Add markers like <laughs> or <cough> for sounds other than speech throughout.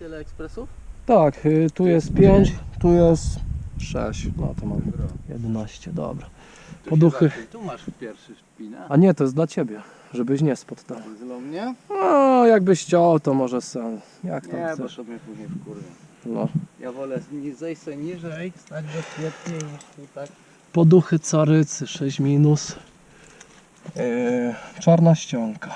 tyle ekspresów? Tak, y, tu jest 5, tu jest 6. No to mam 11, dobra. Tu Poduchy. Tu masz pierwszy szpina. A nie, to jest dla ciebie, żebyś nie spadł tam. Zlą mnie? No, jakbyś chciał, to może sam. Jak tam Nie, bo chcesz. sobie później wkurwię. No. Ja wolę ni- zejść sobie niżej, stać bezpiecznie niż tu tak. Poduchy carycy 6 minus. Yy, czarna ścianka.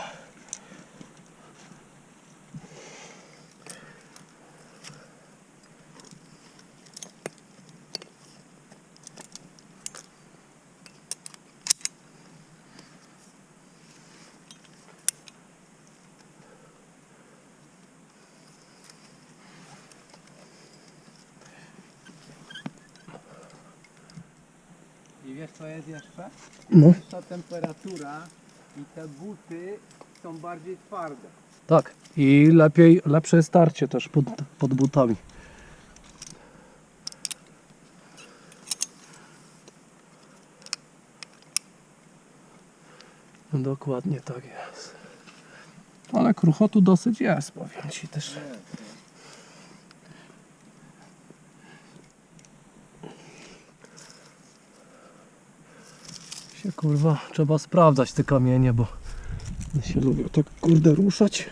Wiesz co jest jeszcze? No. Wyższa temperatura i te buty są bardziej twarde. Tak. I lepiej, lepsze jest starcie też pod, pod butami. Dokładnie tak jest. Ale kruchotu dosyć jest, powiem Ci też. Się kurwa, trzeba sprawdzać te kamienie, bo się lubią tak kurde ruszać.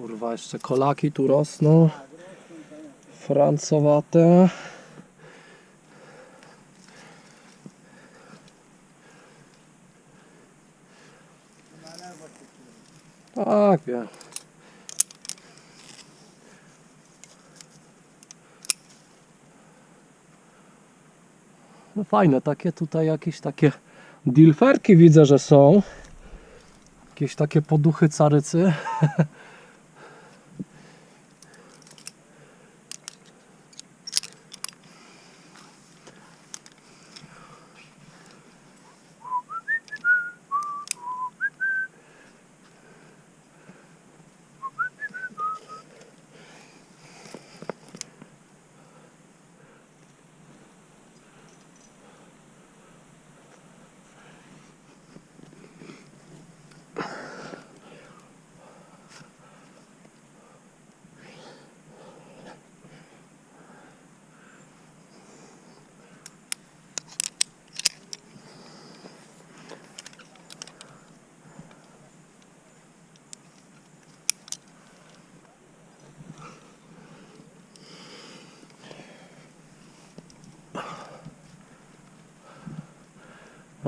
Kurwa, jeszcze kolaki tu rosną. Francowate. Tak, wiem. No fajne, takie tutaj jakieś takie dilferki widzę, że są. Jakieś takie poduchy carycy. <laughs>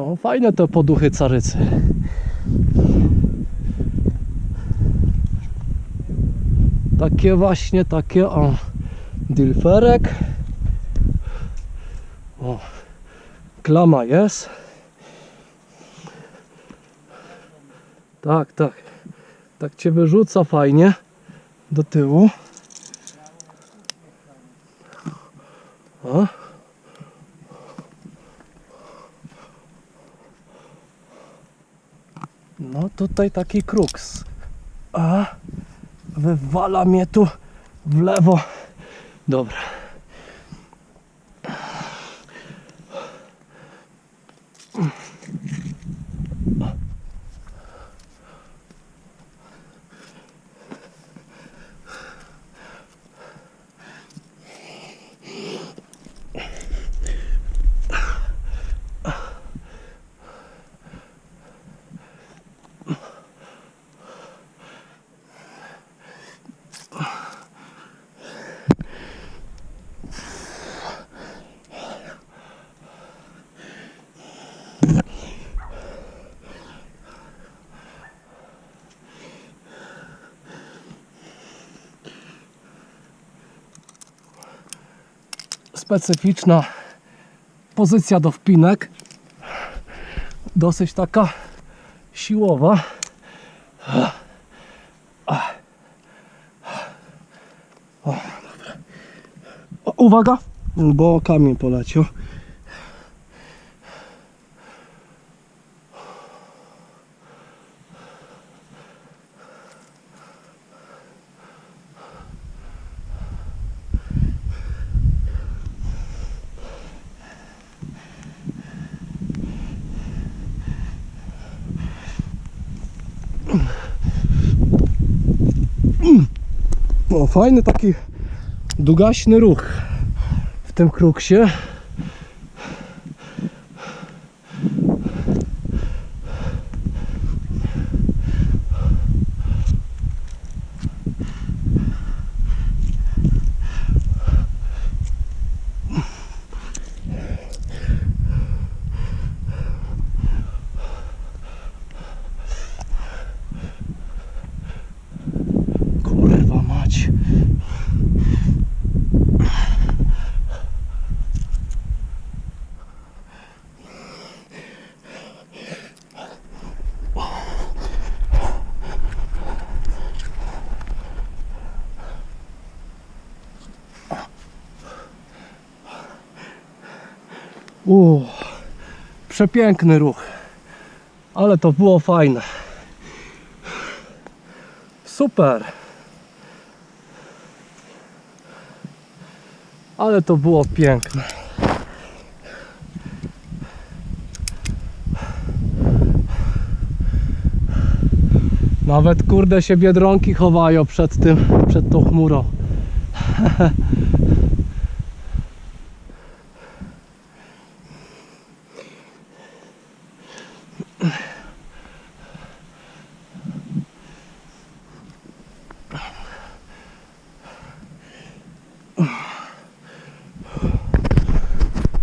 No, fajne te poduchy carycy. Takie właśnie, takie o, dilferek. O, klama jest. Tak, tak. Tak cię wyrzuca fajnie do tyłu. O. No tutaj taki kruks. A wywala mnie tu w lewo. Dobra. Specyficzna pozycja do wpinek. Dosyć taka siłowa. Uwaga, bo kamień poleciał. No, fajny taki długaśny ruch w tym kruksie. Uuu, przepiękny ruch, ale to było fajne. Super. Ale to było piękne. Nawet kurde się biedronki chowają przed tym, przed tą chmurą. <laughs>